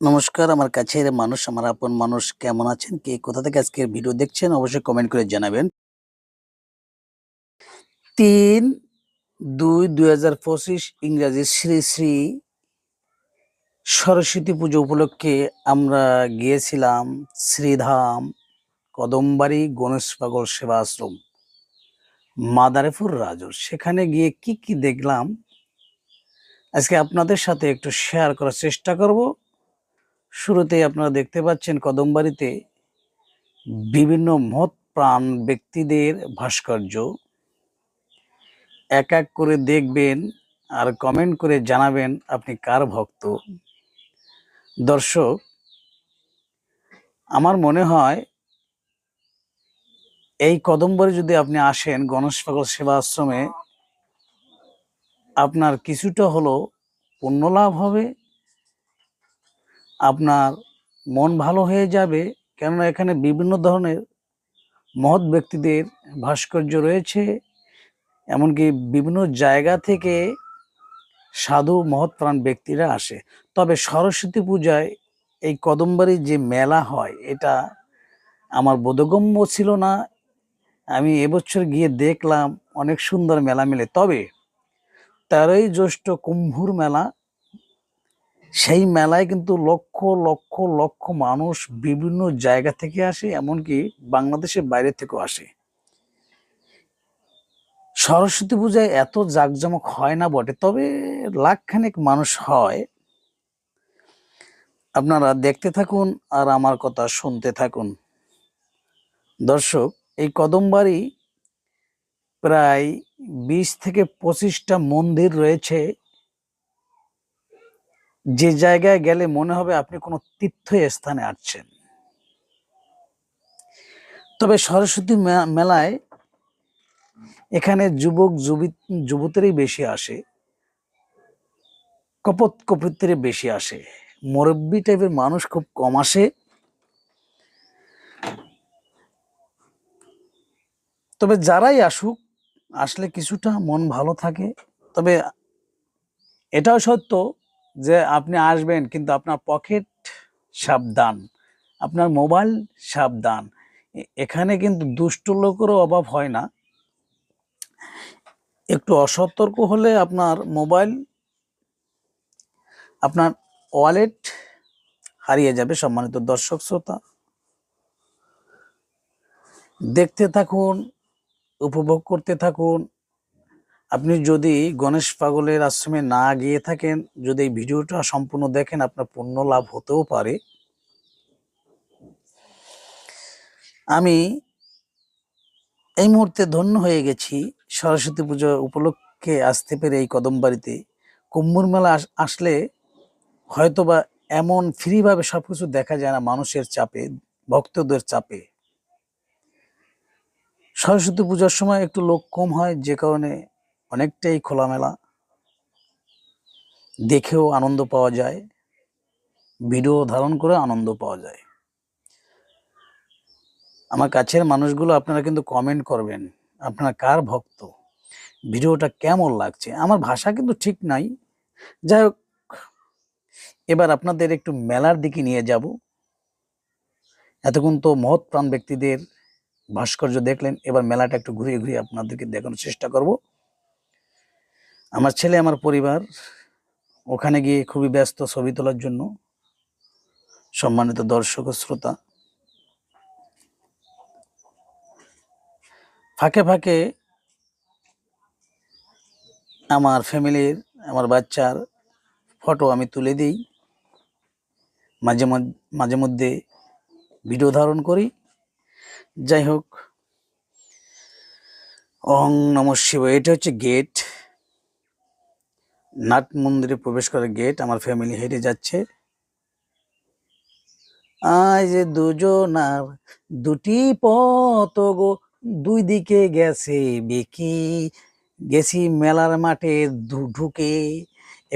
নমস্কার, আমার কাছের মানুষ, আমার আপন মানুষ কেমন আছেন? কে কোথা থেকে আজকের ভিডিও দেখছেন অবশ্যই কমেন্ট করে জানাবেন। তিন দুই দুই হাজার পঁচিশ ইংরাজি শ্রী শ্রী সরস্বতী পুজো উপলক্ষে আমরা গিয়েছিলাম শ্রীধাম কদমবাড়ি গণেশ পাগল সেবা আশ্রম মাদারেপুর রাজর। সেখানে গিয়ে কি কি দেখলাম? আজকে আপনাদের সাথে একটু শেয়ার করার চেষ্টা করব। শুরুতেই আপনারা দেখতে পাচ্ছেন কদমবাড়িতে বিভিন্ন মত প্রাণ ব্যক্তিদের ভাস্কর্য। এক এক করে দেখবেন আর কমেন্ট করে জানাবেন আপনি কার ভক্ত। দর্শক, আমার মনে হয় এই কদমবাড়ি যদি আপনি আসেন গণেশ পাগল সেবা আশ্রমে আপনার কিছুটা হলো পুণ্য লাভ হবে আপনার মন ভালো হয়ে যাবে কেননা এখানে বিভিন্ন ধরনের মহৎ ব্যক্তিদের ভাস্কর্য রয়েছে। এমনকি বিভিন্ন জায়গা থেকে সাধু মহৎ প্রাণ ব্যক্তিরা আসে। তবে সরস্বতী পূজায় এই কদমবাড়ির যে মেলা হয়, এটা আমার বোধগম্য ছিল না। আমি এবছর গিয়ে দেখলাম অনেক সুন্দর মেলা মেলে। তবে তেরোই জ্যৈষ্ঠ কুম্ভুর মেলা সেই মেলায় কিন্তু লক্ষ লক্ষ লক্ষ মানুষ বিভিন্ন জায়গা থেকে আসে, এমনকি বাংলাদেশের বাইরে থেকেও আসে। সরস্বতী পূজায় এত জাঁকজমক হয় না বটে, তবে লাখখানেক মানুষ হয়। আপনারা দেখতে থাকুন আর আমার কথা শুনতে থাকুন। দর্শক, এই কদমবাড়ি প্রায় বিশ থেকে পঁচিশটা মন্দির রয়েছে। যে জায়গায় গেলে মনে হবে আপনি কোনো তীর্থ স্থানে আসছেন। তবে সরস্বতী মেলায় এখানে যুবক, যুবি- যুবতীরই বেশি আসে, কপত কপিত্রে বেশি আসে। মুরব্বী টাইপের মানুষ খুব কম আসে। তবে যারাই আসুক, আসলে কিছুটা মন ভালো থাকে। তবে এটাও সত্য যে আপনি আসবেন কিন্তু আপনার পকেট সাবধান, আপনার মোবাইল সাবধান। এখানে কিন্তু দুষ্ট লোকেরও অভাব হয় না। একটু অসতর্ক হলে আপনার মোবাইল আপনার ওয়ালেট হারিয়ে যাবে সম্মানিত দর্শক শ্রোতা। দেখতে থাকুন, উপভোগ করতে থাকুন আপনি যদি গণেশ পাগলের আশ্রমে না গিয়ে থাকেন, যদি এই ভিডিওটা সম্পূর্ণ দেখেন, আপনার পুণ্য লাভ হতেও পারে। আমি এই মুহূর্তে ধন্য হয়ে গেছি। সরস্বতী পুজো উপলক্ষে আসতে পেরে এই কদমবাড়িতে কুম্ভর মেলা আস- আসলে হয়তোবা এমন ফ্রিভাবে সবকিছু দেখা যায় না মানুষের চাপে, ভক্তদের চাপে। সরস্বতী পূজার সময় একটু লোক কম হয়, যে কারণে অনেকটাই খোলামেলা। দেখেও আনন্দ পাওয়া যায়, ভিডিও ধারণ করে আনন্দ পাওয়া যায়। আমার কাছের মানুষগুলো আপনারা কিন্তু কমেন্ট করবেন, আপনার কার ভক্ত? ভিডিওটা কেমন লাগছে? আমার ভাষা কিন্তু ঠিক নাই। যাই হোক, এবার আপনাদের একটু মেলার দিকে নিয়ে যাব। এতক্ষণ তো মহৎ প্রাণ ব্যক্তিদের ভাস্কর্য দেখলেন, এবার মেলাটা একটু ঘুরিয়ে ঘুরিয়ে আপনাদেরকে দেখানোর চেষ্টা করব। আমার ছেলে, আমার পরিবার ওখানে গিয়ে খুবই ব্যস্ত ছবি তোলার জন্য। সম্মানিত দর্শক ও শ্রোতা। ফাঁকে ফাঁকে আমার ফ্যামিলির, আমার বাচ্চার ফটো আমি তুলে দিই। মাঝে মাঝে মধ্যে ভিডিও ধারণ করি। যাই হোক অং নম শিব এটা হচ্ছে গেট। নাট মন্দিরে প্রবেশ করার গেট আমার ফ্যামিলি হেঁটে যাচ্ছে। আজ দুজন আর দুটি পথ গো, দুই দিকে গেছে বেকি। গেছি মেলার মাঠে ঢুকে,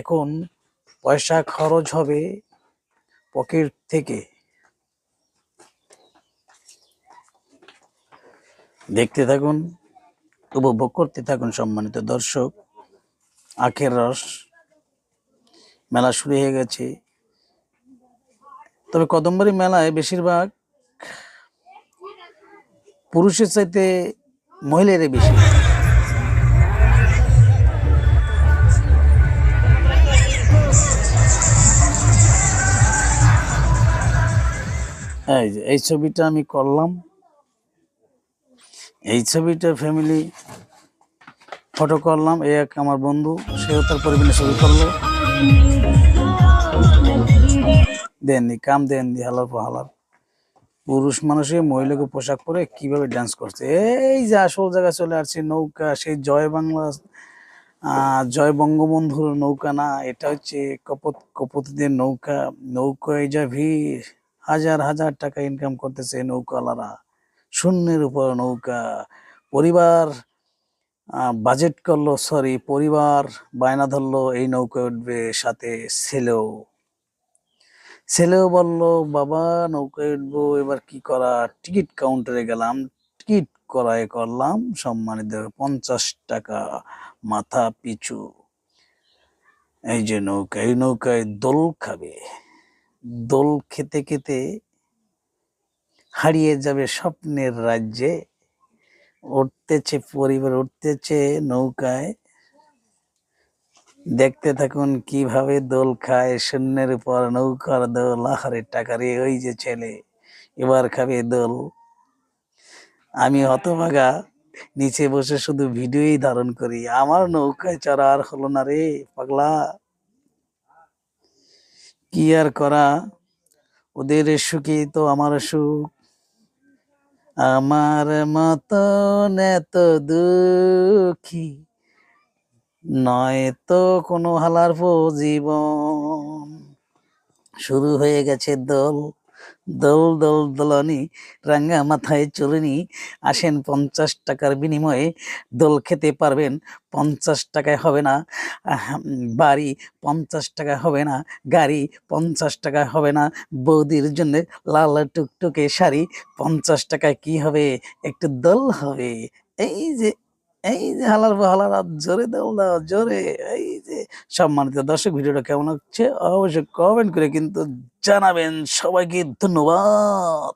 এখন পয়সা খরচ হবে পকেট থেকে। দেখতে থাকুন, উপভোগ করতে থাকুন সম্মানিত দর্শক। আখের রস। মেলা শুরু হয়ে গেছে। তবে কদম্বরী মেলায় বেশিরভাগ পুরুষের চাইতে মহিলারই বেশি। এই ছবিটা আমি করলাম। এই ছবিটা ফ্যামিলি ফটো করলাম এই এক আমার বন্ধু, সেও তার পরিবারের ছবি করল। দেননি, কাম দেননি হালার পর হালার পুরুষ মানুষে মহিলাকে পোশাক পরে কীভাবে ডান্স করছে? এই যে আসল জায়গায় চলে আসছে, নৌকা, সেই জয় বাংলা জয় বঙ্গবন্ধুর নৌকা না, এটা হচ্ছে কপত, কপতদের নৌকা। নৌকায় যা ভিড়, হাজার হাজার টাকা ইনকাম করতেছে নৌকাওয়ালারা। শূন্যের উপর নৌকা। পরিবার বাজেট করল সরি পরিবার বায়না ধরলো, এই নৌকায় উঠবে, সাথে ছেলেও। ছেলেও বলল, বাবা, নৌকায় উঠবো, এবার কি করা? টিকিট কাউন্টারে গেলাম, টিকিট করায় করলাম, সম্মানিত পঞ্চাশ টাকা মাথা পিছু। এই যে নৌকা, এই নৌকায় দোল খাবে। দোল খেতে খেতে হারিয়ে যাবে স্বপ্নের রাজ্যে। উঠতেছে, পরিবার উঠতেছে নৌকায়। দেখতে থাকুন কীভাবে দোল খায় শূন্যের উপর নৌকার দোল। আহারে টাকারে ওই যে ছেলে, এবার খাবে দোল। আমি হতভাগা, নিচে বসে শুধু ভিডিওই ধারণ করি। আমার নৌকায় চড়া আর হলো না রে, পাগলা। কি আর করা? ওদের সুখে তো আমার সুখ। আমার মতন এত দুঃখী নয় তো কোনো হালার জীবন শুরু হয়ে গেছে দোল দোল দোল দোলনি রাঙ্গা মাথায় চলুনি। আসেন পঞ্চাশ টাকার বিনিময়ে দোল খেতে পারবেন। পঞ্চাশ টাকায় হবে না বাড়ি পঞ্চাশ টাকা হবে না, গাড়ি পঞ্চাশ টাকা হবে না, বৌদির জন্য লাল টুকটুকে শাড়ি পঞ্চাশ টাকায় কি হবে? একটু দোল হবে। এই যে এই যে হালার হালার জোরে দাও দাও, জোরে। এই যে সম্মানিত দর্শক, ভিডিওটা কেমন হচ্ছে অবশ্যই কমেন্ট করে কিন্তু জানাবেন। সবাইকে ধন্যবাদ।